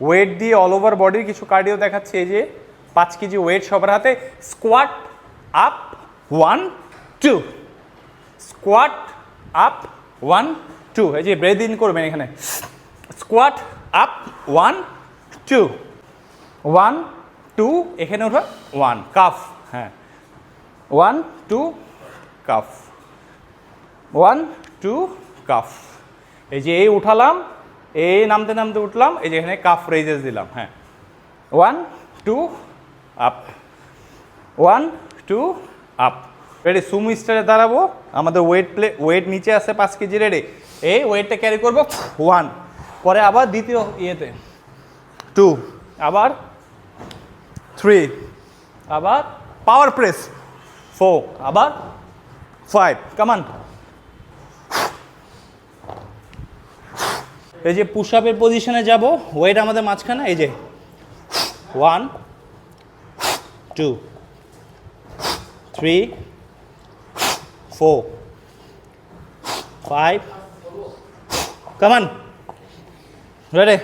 Wait দিয়ে all over বডির কিছু কার্ডিও দেখাচ্ছে, এই যে পাঁচ কেজি ওয়েট সবার হাতে squat up one two squat up one two এই যে ব্রেথ ইন করবেন এখানে। Squat up one two one two এখানে ওঠা ওয়ান কাফ হ্যাঁ। One two calf one two calf এই যে এই উঠালাম এই নামতে নামতে উঠলাম, এই যে এখানে কাফ রেজেস দিলাম হ্যাঁ। One two up one two up ready Sumi স্টারে দাঁড়াবো। আমাদের ওয়েট প্লে ওয়েট নিচে আছে পাঁচ কেজি রেডি এই ওয়েটটা ক্যারি করব ওয়ান পরে আবার দ্বিতীয় ইয়েতে। টু আবার থ্রি আবার পাওয়ার প্রেস ফোর আবার ফাইভ কামান এই যে পুশ আপের পজিশনে যাব ওয়েট আমাদের মাঝখানে, এই যে one two three four five come on ready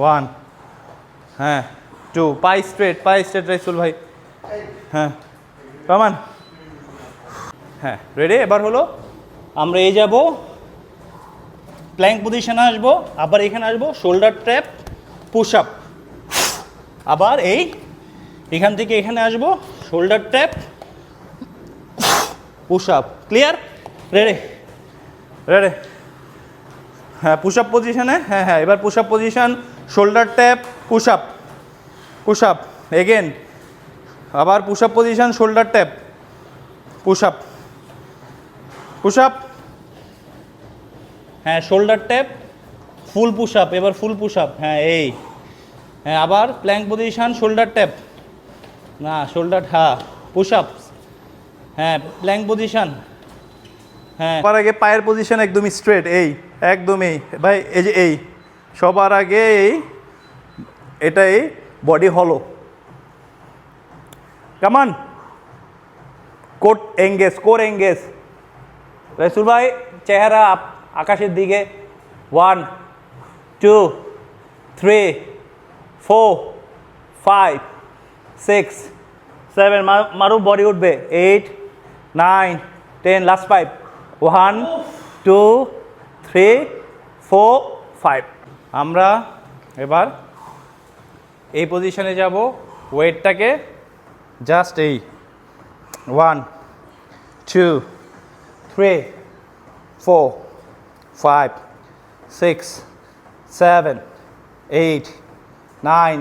one হ্যাঁ two pie straight pie straight Raisul ভাই হ্যাঁ কামান হ্যাঁ রেডে এবার হলো, আমরা এই যাব প্ল্যাঙ্ক পজিশনে আসব, আবার এখানে আসব শোল্ডার ট্র্যাপ পুশ আপ আবার এই, এখান থেকে এখানে আসব shoulder trap push up clear ready ready হ্যাঁ পুশ আপ পজিশনে হ্যাঁ হ্যাঁ এবার push up position shoulder tap push up push up again আবার push up position shoulder tap push up push up হ্যাঁ shoulder tap full push up এবার full push up হ্যাঁ এই। হ্যাঁ আবার প্ল্যাঙ্ক পজিশন শোল্ডার ট্যাপ না shoulder হ্যাঁ push up হ্যাঁ প্ল্যাঙ্ক পজিশন হ্যাঁ। সবার আগে পায়ের পজিশন একদমই স্ট্রেট এই, একদমই। ভাই, এই যে এই, সবার আগে এই, এটা এই বডি হলো কেমন কোট এঙ্গেজ কোর এঙ্গেজ রসুল ভাই, চেহারা আকাশের দিকে। One two three four five six seven মারু বডি উঠবে। Eight nine ten last five one two three four five আমরা এবার এই পজিশনে যাব। ওয়েটটাকে জাস্ট এই। One two three four five six seven eight nine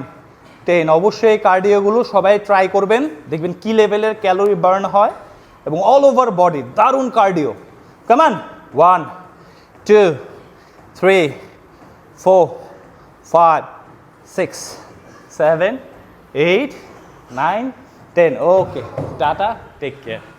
ten অবশ্যই এই কার্ডিওগুলো সবাই ট্রাই করবেন। দেখবেন কি লেভেলের ক্যালোরি বার্ন হয় এবং অল ওভার বডি দারুণ কার্ডিও কেমন one two three four five six seven eight nine ten okay tata take care